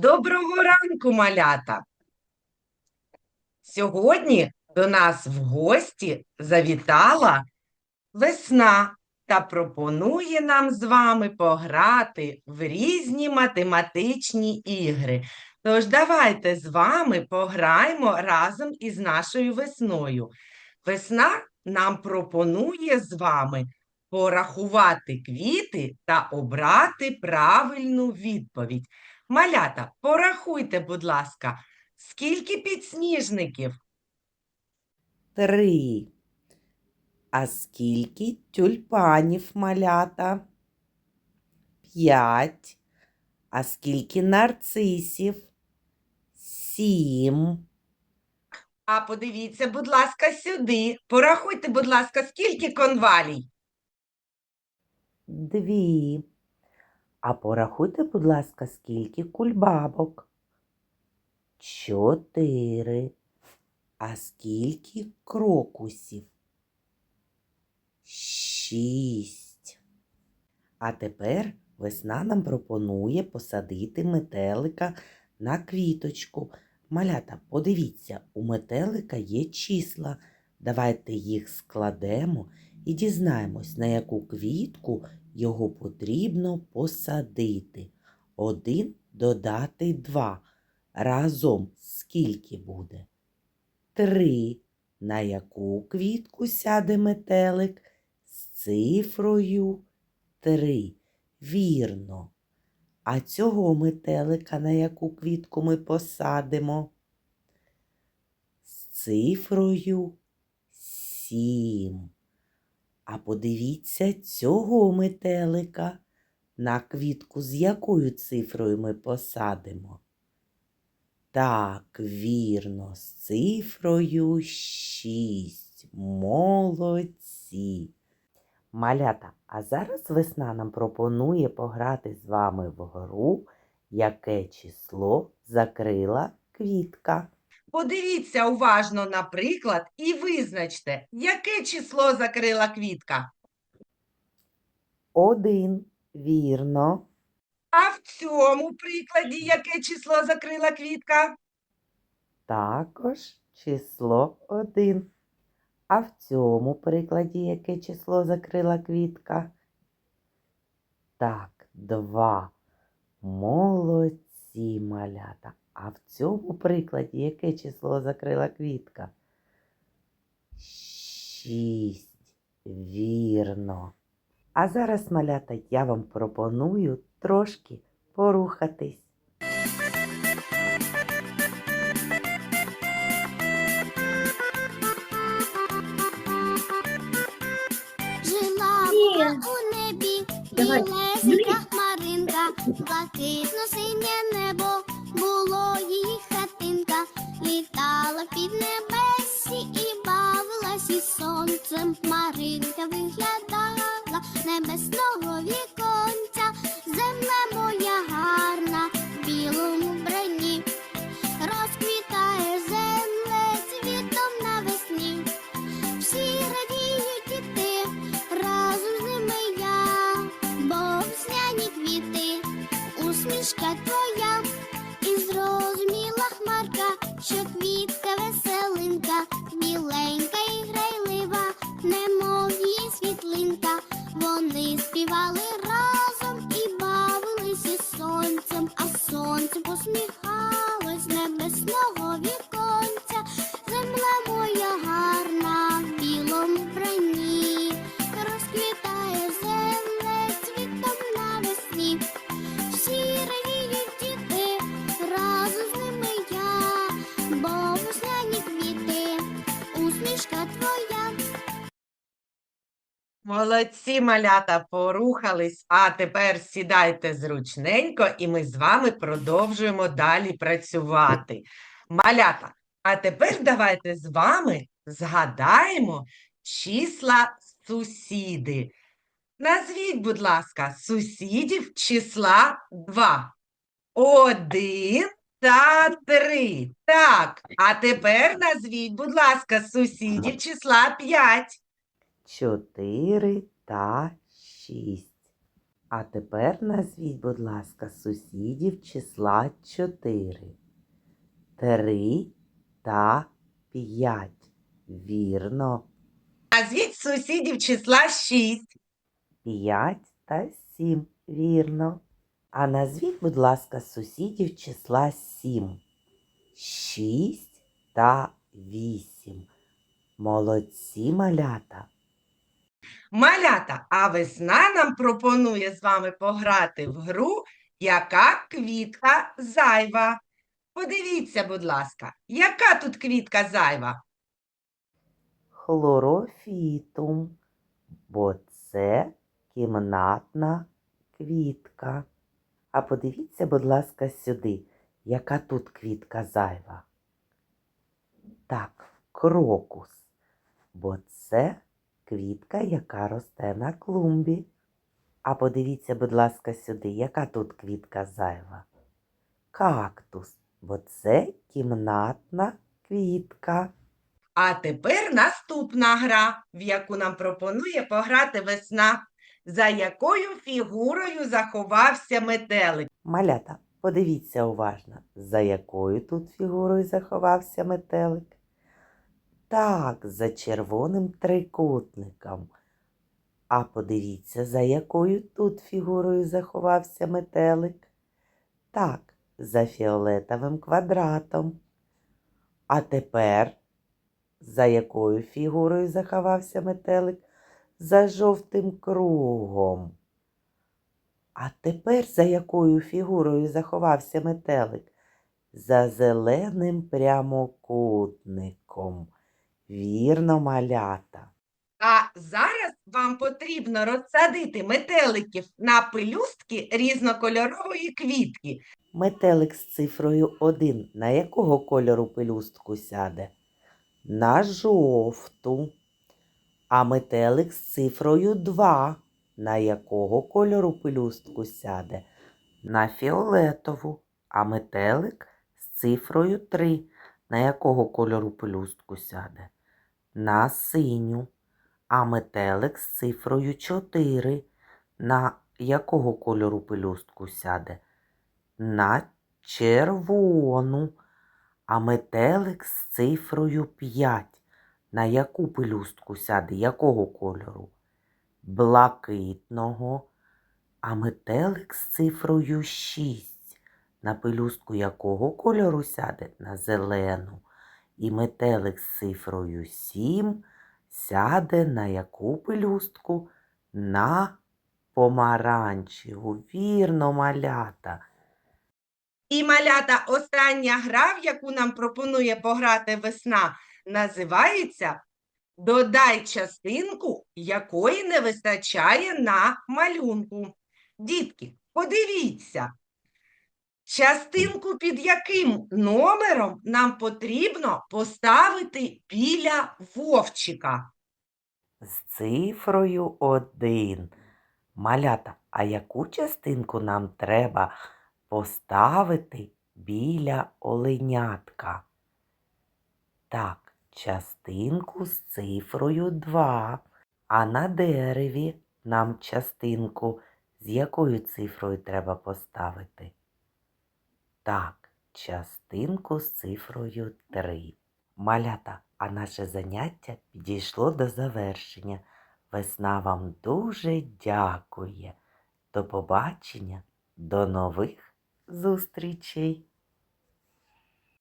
Доброго ранку, малята! Сьогодні до нас в гості завітала весна та пропонує нам з вами пограти в різні математичні ігри. Тож давайте з вами пограємо разом із нашою весною. Весна нам пропонує з вами порахувати квіти та обрати правильну відповідь. Малята, порахуйте, будь ласка, скільки підсніжників? Три. А скільки тюльпанів малята? П'ять. А скільки нарцисів? Сім. А подивіться, будь ласка, сюди. Порахуйте, будь ласка, скільки конвалій? Дві. А порахуйте, будь ласка, скільки кульбабок? Чотири. А скільки крокусів? Шість. А тепер весна нам пропонує посадити метелика на квіточку. Малята, подивіться, у метелика є числа. Давайте їх складемо і дізнаємось, на яку квітку його потрібно посадити. Один додати два. Разом скільки буде? Три. На яку квітку сяде метелик? З цифрою три. Вірно. А цього метелика на яку квітку ми посадимо? З цифрою сім. А подивіться цього метелика, на квітку з якою цифрою ми посадимо. Так, вірно, з цифрою шість. Молодці. Малята, а зараз весна нам пропонує пограти з вами в гру, яке число закрила квітка. Подивіться уважно на приклад і визначте, яке число закрила квітка. Один. Вірно. А в цьому прикладі яке число закрила квітка? Також число один. А в цьому прикладі яке число закрила квітка? Так, два. Молодці малята. А в цьому прикладі яке число закрила квітка? Шість. Вірно. А зараз, малята, я вам пропоную трошки порухатись. Жила у небі, білесенька хмаринка, блакитно синє небо, сонцем. Хмаринка виглядала небесного Молодці, малята, порухались, а тепер сідайте зручненько, і ми з вами продовжуємо далі працювати. Малята, а тепер давайте з вами згадаємо числа сусіди. Назвіть, будь ласка, сусідів числа 2. Один та три. Так, а тепер назвіть, будь ласка, сусідів числа 5. Чотири та шість. А тепер назвіть, будь ласка, сусідів числа 4. 3 та 5. Вірно. Назвіть сусідів числа 6. 5 та 7. Вірно. А назвіть, будь ласка, сусідів числа 7. 6 та 8. Молодці малята. Малята, а весна нам пропонує з вами пограти в гру, яка квітка зайва. Подивіться, будь ласка, яка тут квітка зайва? Хлорофітум, бо це кімнатна квітка. А подивіться, будь ласка, сюди, яка тут квітка зайва. Так, крокус, бо це квітка, яка росте на клумбі. А подивіться, будь ласка, сюди, яка тут квітка зайва. Кактус, бо це кімнатна квітка. А тепер наступна гра, в яку нам пропонує пограти весна. За якою фігурою заховався метелик? Малята, подивіться уважно, за якою тут фігурою заховався метелик. Так, за червоним трикутником. А подивіться, за якою тут фігурою заховався метелик. Так, за фіолетовим квадратом. А тепер, за якою фігурою заховався метелик? За жовтим кругом. А тепер за якою фігурою заховався метелик? За зеленим прямокутником. Вірно, малята. А зараз вам потрібно розсадити метеликів на пелюстки різнокольорової квітки. Метелик з цифрою 1 на якого кольору пелюстку сяде? На жовту. А метелик з цифрою 2 на якого кольору пелюстку сяде? На фіолетову. А метелик з цифрою 3 на якого кольору пелюстку сяде? На синю. А метелик з цифрою 4 на якого кольору пелюстку сяде? на червону, а метелик з цифрою 5. На яку пелюстку сяде? Якого кольору? Блакитного, а метелик з цифрою 6. На пелюстку якого кольору сяде? На зелену. І метелик з цифрою 7 сяде на яку пелюстку? На помаранчеву. Вірно, малята. І малята, остання гра, в яку нам пропонує пограти весна, називається Додай частинку, якої не вистачає на малюнку. Дітки, подивіться, частинку під яким номером нам потрібно поставити біля вовчика. з цифрою 1. Малята, а яку частинку нам треба поставити біля оленятка? Так, частинку з цифрою 2. А на дереві нам частинку з якою цифрою треба поставити? Так, частинку з цифрою 3. Малята, а наше заняття підійшло до завершення. Весна вам дуже дякує. До побачення, до нових зустрічей!